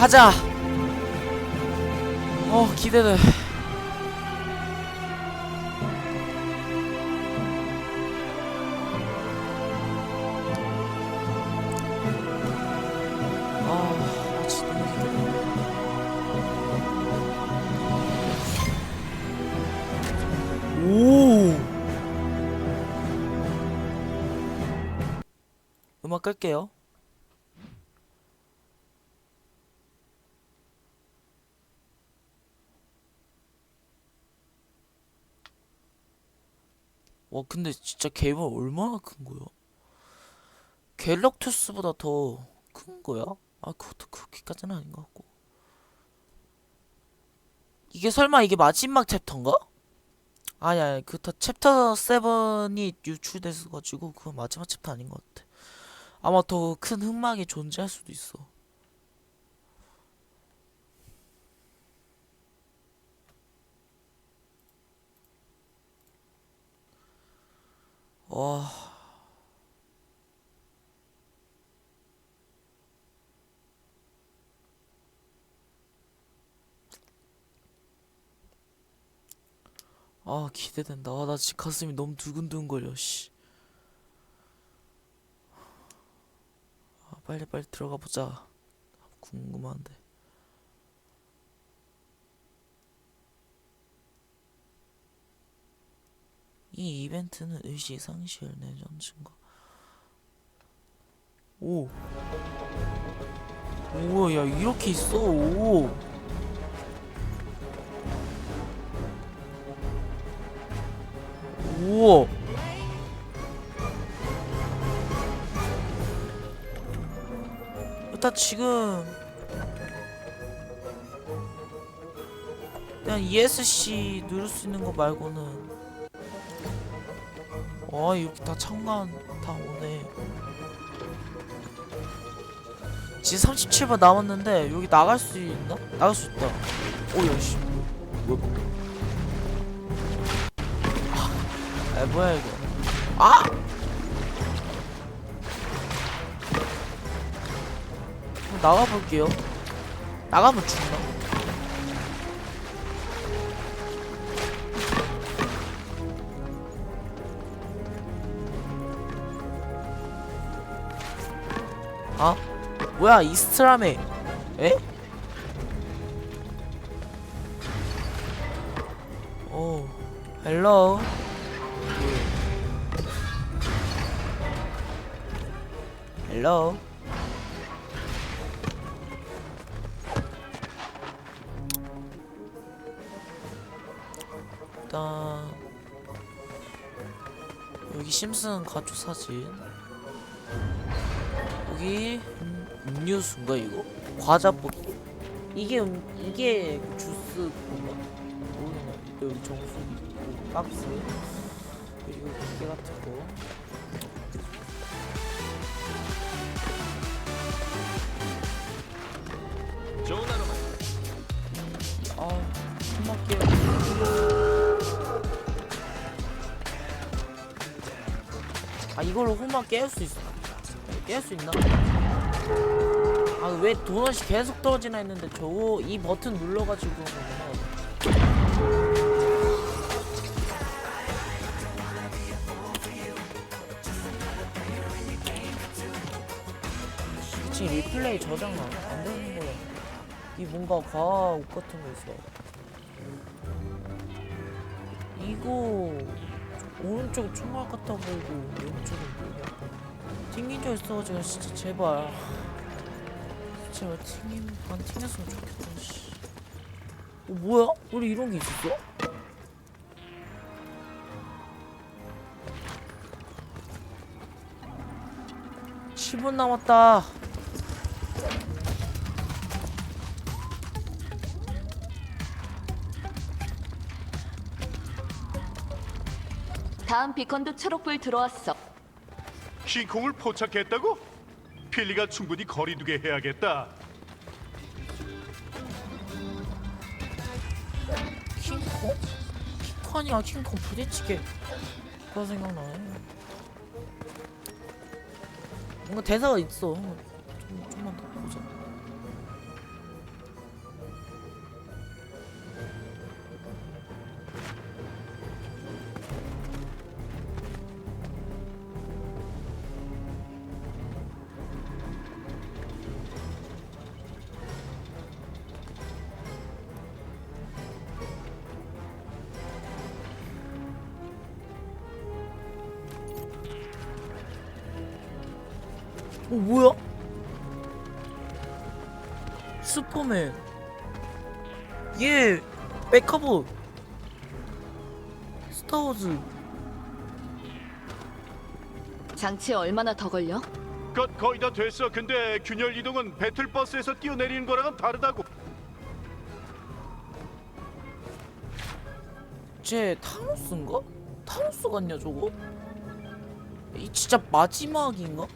가자. 어 기대돼. 아. 음악 끌게요. 와 근데 진짜 개발 얼마나 큰 거야? 갤럭투스보다 더 큰 거야? 아 그것도 그렇게까지는 아닌 것 같고 이게 설마 이게 마지막 챕터인가? 아니 아니 그다 챕터 7이 유출됐어가지고 그건 마지막 챕터 아닌 것 같아 아마 더 큰 흑막이 존재할 수도 있어 와아 기대된다. 아, 나 지금 가슴이 너무 두근두근거려. 씨. 아, 빨리 빨리 들어가 보자. 궁금한데. 이 이벤트는 의시상실 내전 증거. 오. 우와, 야, 이렇게 있어. 오. 우와. 일단 지금 그냥 ESC 누를 수 있는 거 말고는 아 이렇게 다 참관 다 오네 지금 37번 남았는데 여기 나갈 수 있나? 나갈 수 있다 오야씨 뭐, 뭐야 아 뭐야 이거 아! 나가볼게요 나가면 죽나? 아? 뭐야 이스트라메 에? 오 헬로 헬로 일단 여기 심슨 가족 사진 여기 음, 음료수인가 이거? 과자 뽑기 이게 음, 이게 그 주스 뭔가 모르겠네 여기 정수기 있고 박스 그리고 기계 같은 거. 아, 숨막게요. 아, 이걸로 홈만 깨울 수 있어. 깨울 수 있나? 아, 왜 도넛이 계속 떨어지나 했는데 저거 이 버튼 눌러가지고. 지금 리플레이 저장 안, 안 되는 거야. 이 뭔가 과학 옷 같은 거 있어. 이거 오른쪽 총알 같아 보이고 왼쪽은 뭐야? 튕긴 적 있어가지고 진짜 제발 제발 튕김 안 튕겼으면 좋겠다. 씨. 어 뭐야? 우리 이런 게 있었어? 십분 남았다. 다음 비컨도 초록불 들어왔어. 킹콩을 포착했다고? 필리가 충분히 거리두게 해야겠다. 킹콩? 킹콩이야 킹콩 부대찌개 그거 생각나네 뭔가 대사가 있어 오 뭐야? 슈퍼맨 얘 백커브 스타워즈 장치에 얼마나 더 걸려? 거, 거의 다 됐어. 근데 균열 이동은 배틀버스에서 뛰어내리는 거랑은 다르다고. 쟤 타노스인가? 타노스 같냐 저거? 이 진짜 마지막인가?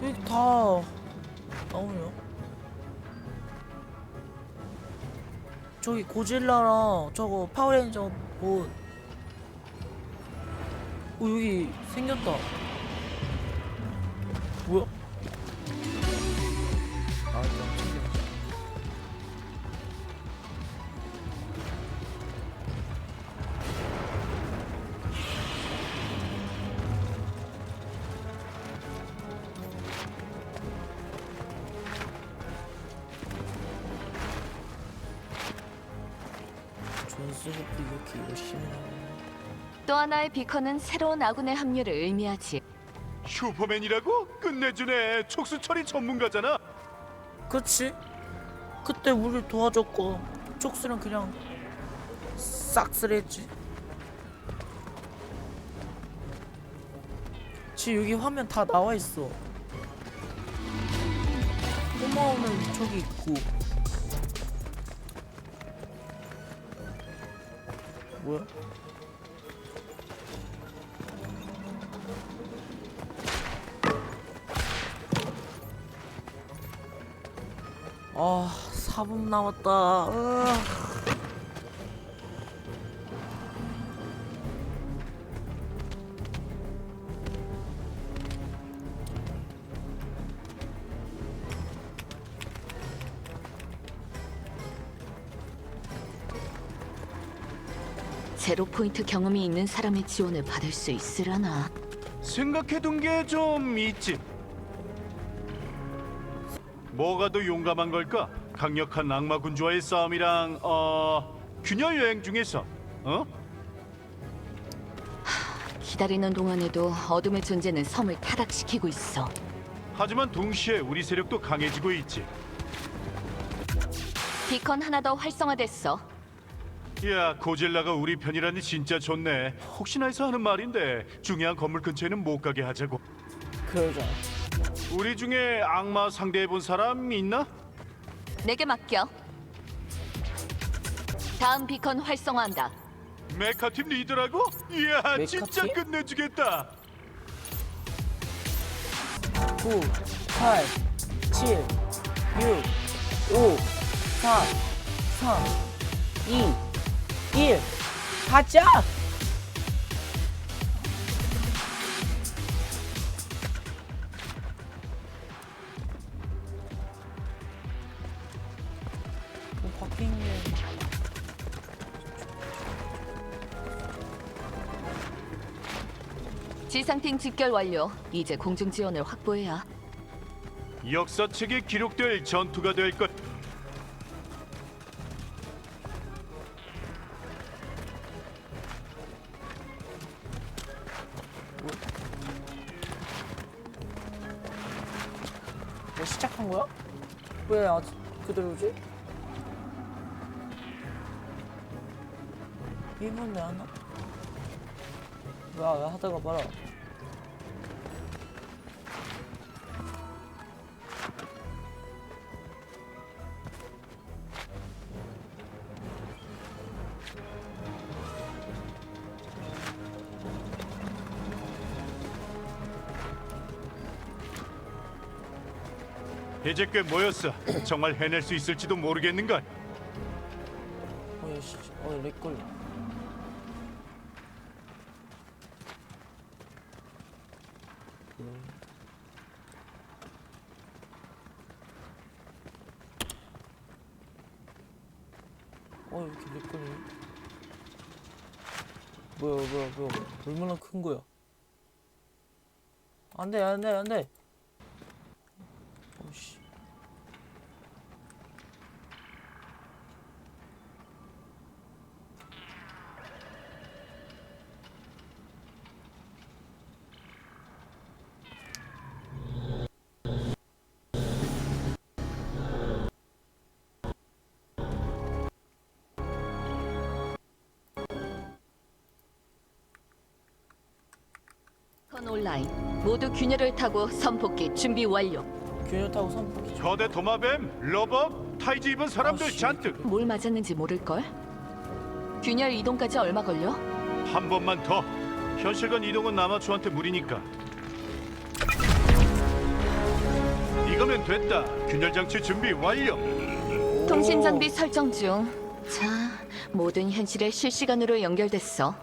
왜다 나오냐? 저기 고질라랑 저거 파워레인저 뭐 어, 여기 생겼다. 존스 호프 이렇게 열심히 나오네. 또 하나의 비컨은 새로운 아군의 합류를 의미하지. 슈퍼맨이라고? 끝내주네. 촉수 처리 전문가잖아. 그치? 그때 우릴 도와줬고 촉수는 그냥 싹쓸이했지 지 여기 화면 다 나와있어 꼬마오는 저기 있고 뭐야? 아, 4분 남았다. 으아. 제로 포인트 경험이 있는 사람의 지원을 받을 수 있으려나? 생각해둔 게 좀 있지. 뭐가 더 용감한 걸까? 강력한 악마 군주와의 싸움이랑 어 균열 여행 중에서 어? 기다리는 동안에도 어둠의 존재는 섬을 타락시키고 있어. 하지만 동시에 우리 세력도 강해지고 있지. 비컨 하나 더 활성화됐어. 야 고질라가 우리 편이라니 진짜 좋네. 혹시나 해서 하는 말인데 중요한 건물 근처에는 못 가게 하자고. 그러자. 우리 중에 악마 상대해본 사람 있나? 내게 맡겨. 다음 비컨 활성화한다. 메카팀 리더라고? 이야 메카팀? 진짜 끝내주겠다. 9, 8, 7, 6, 5, 4, 3, 2, 1. 가자! 뭐 바뀐 게 지상팀 집결 완료. 이제 공중 지원을 확보해야. 역사 책에 기록될 전투가 될 것. 그대로지? 1분 내 하나? 야, 야 하다가 봐라. 이제 꽤 모였어. 정말 해낼 수 있을지도 모르겠는걸. 어, 야, 씨, 어. 어, 왜 이렇게 렉 걸리네? 뭐야, 뭐야, 뭐야. 얼마나 큰 거야? 안 돼, 안 돼, 안 돼. 온라인 모두 균열을 타고 선폭기 준비 완료. 균열 타고 선풍기 좀. 거대 도마뱀, 러버, 타이즈 입은 사람들 아, 씨. 잔뜩. 뭘 맞았는지 모를 걸? 균열 이동까지 얼마 걸려? 한 번만 더. 현실간 이동은 아마추어한테 무리니까. 이거면 됐다. 균열 장치 준비 완료. 통신 장비 설정 중. 자, 모든 현실에 실시간으로 연결됐어.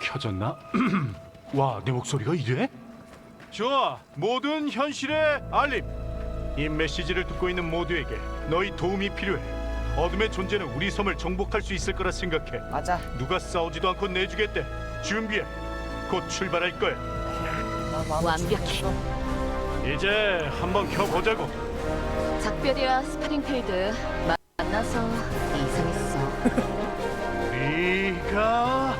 켜졌나? 와, 내 목소리가 이래? 좋아, 모든 현실의 알림. 이 메시지를 듣고 있는 모두에게 너희 도움이 필요해. 어둠의 존재는 우리 섬을 정복할 수 있을 거라 생각해. 맞아 누가 싸우지도 않고 내주겠대. 준비해. 곧 출발할 거야. 나 완벽해. 이제 한번 켜보자고. 작별이와 스프링필드 마- 만나서 이상했어. 네가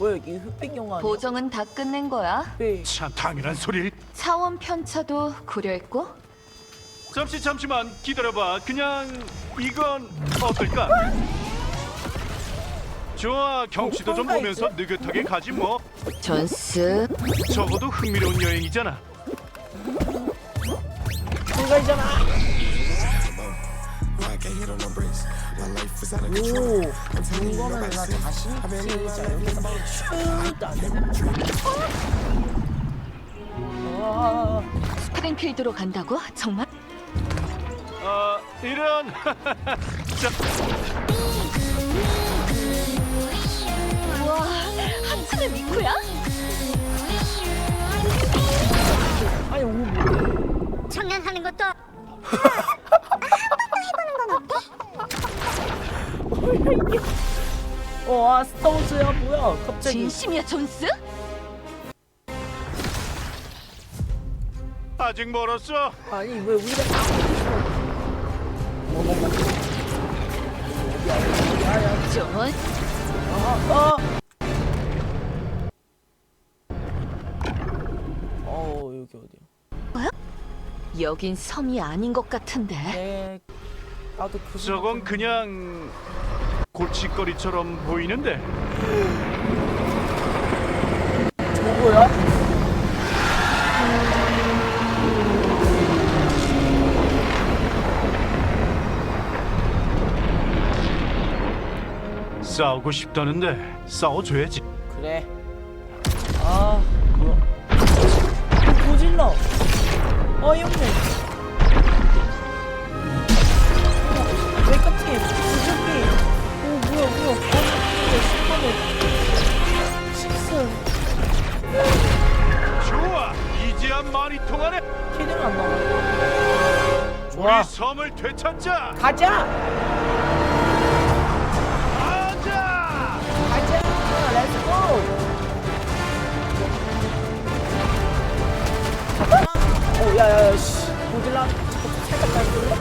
뭐야 여기 흑백 영화 아니야? 보정은 다 끝낸 거야. 흑백 참 당연한 소리. 차원 편차도 고려했고 잠시 잠시만 기다려봐. 그냥 이건 어떨까? 좋아, 경치도 좀 보면서 느긋하게 가지 뭐. 존스 적어도 흥미로운 여행이잖아. 불가이잖아 오 이거는 나 자신 자 이렇게 해서 막 슈트 안 되고 아 스프링필드로 간다고? 정말? 아, 이런. 자, 우와 한참의 미쿠야? 아니 오뭐 청년하는 것도 와 스타워즈야 뭐야 갑자기 진심이야 존스? 아직 멀었어. 아니 왜 우리가 존 아, 어 여기 어디야? 여긴 섬이 아닌 것 같은데 네. 나도 그 저건 그냥 골칫거리처럼 보이는데. 저거야? 싸우고 싶다는데 싸워줘야지. 그래. 아 뭐야? 어, 고질러. 어이없네. 이제야 말이 통하네. 키드가 안 나와. 좋아. 우리 섬을 되찾자. 가자. 가자. 가자. 렛츠고. 어, 야야야, 씨, 고질라, 살짝 날릴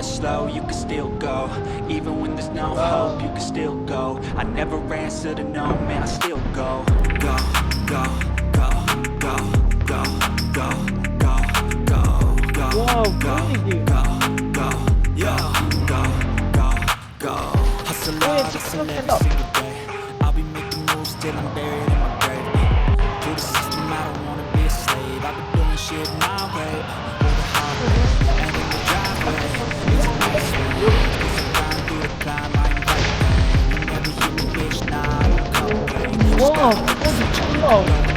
you're slow, you can still go. Even when there's no hope, you can still go. I never answer to no, man, I still go. Go, go, go, go, go, go, go, go, go Wow, crazy Go, go, go, go, go Hustle up, hustle every single day. I'll be making moves till I'm buried in my grave. To the system, I don't wanna be a slave. I've been doing shit 와, 버스 처음 나오네.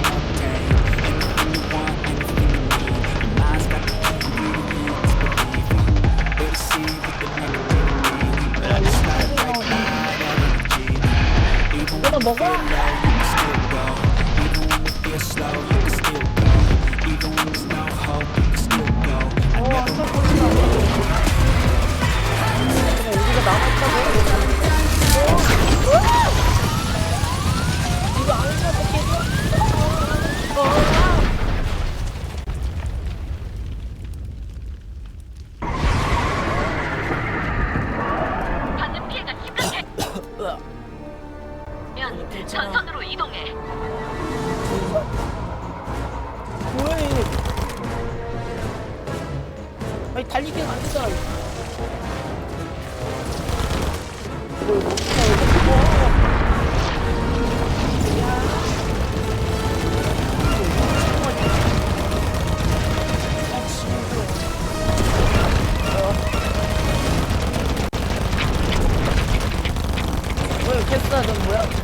먹어. 아니 달리기는 안 된다. 이거 캐스터 전 뭐야?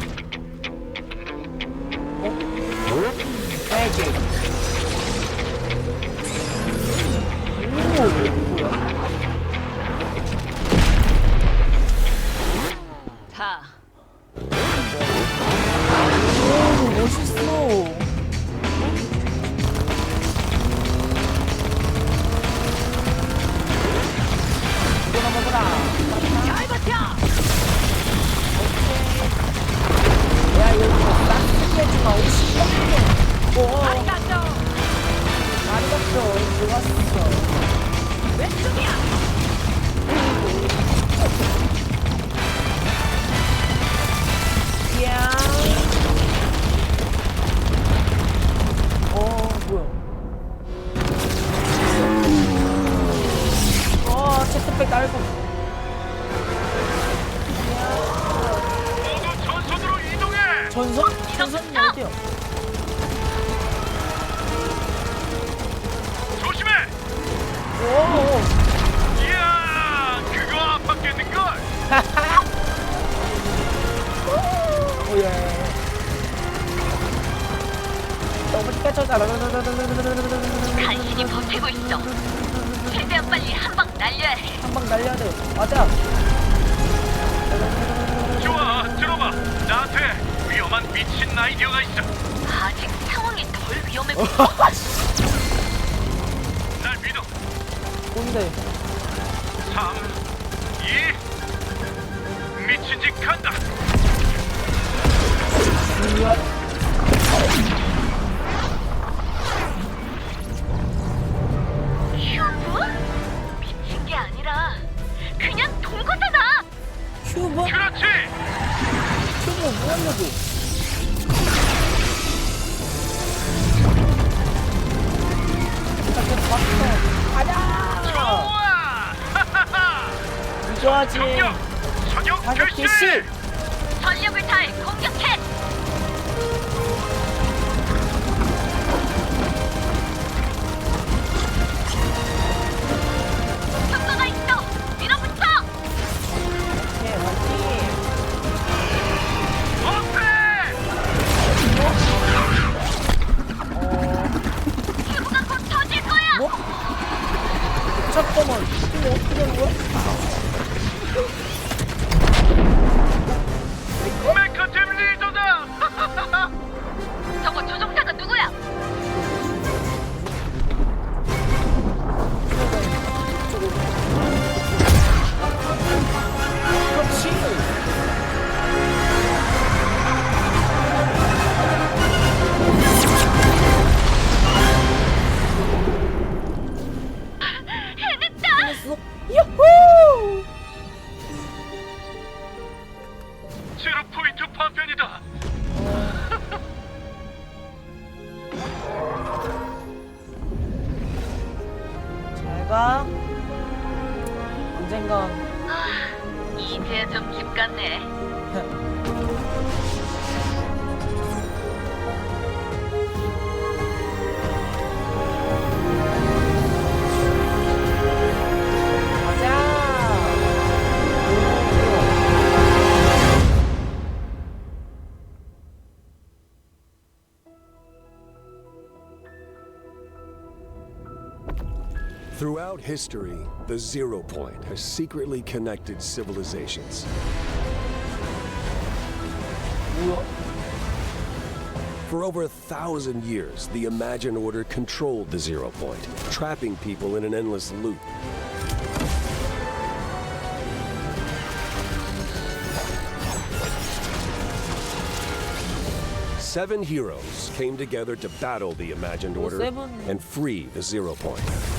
아, 언젠가 아, 이제 좀 깊갔네. history, the Zero Point has secretly connected civilizations. For over a thousand years, the Imagine Order controlled the Zero Point, trapping people in an endless loop. Seven heroes came together to battle the Imagined Order and free the Zero Point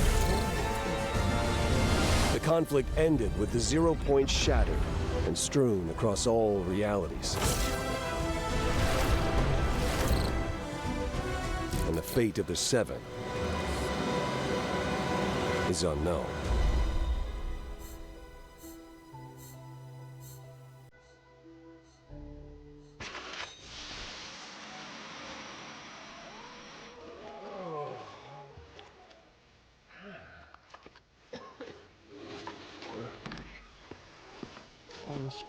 conflict ended with the zero point shattered and strewn across all realities. And the fate of the Seven is unknown. 시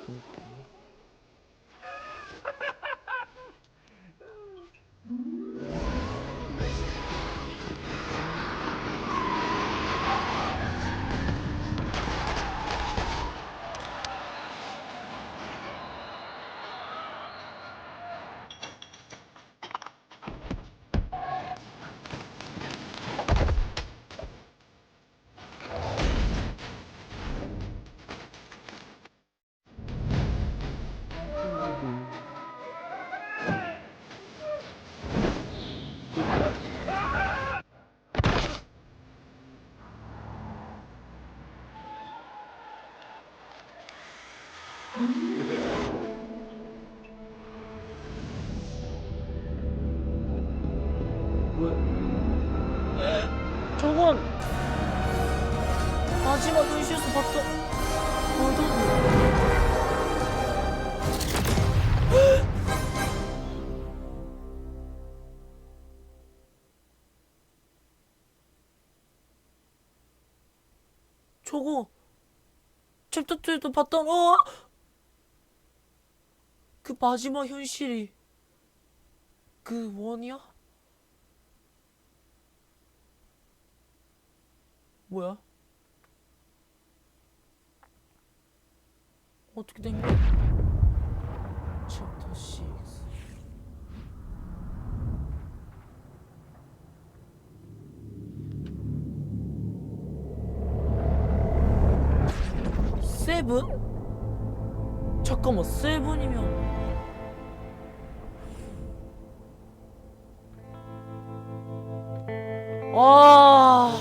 저거 챕터 2에도 봤던 어? 그 마지막 현실이 그 원이야? 뭐야? 어떻게 된 거야? 챕터 6 세븐? 잠깐만 세븐이면 와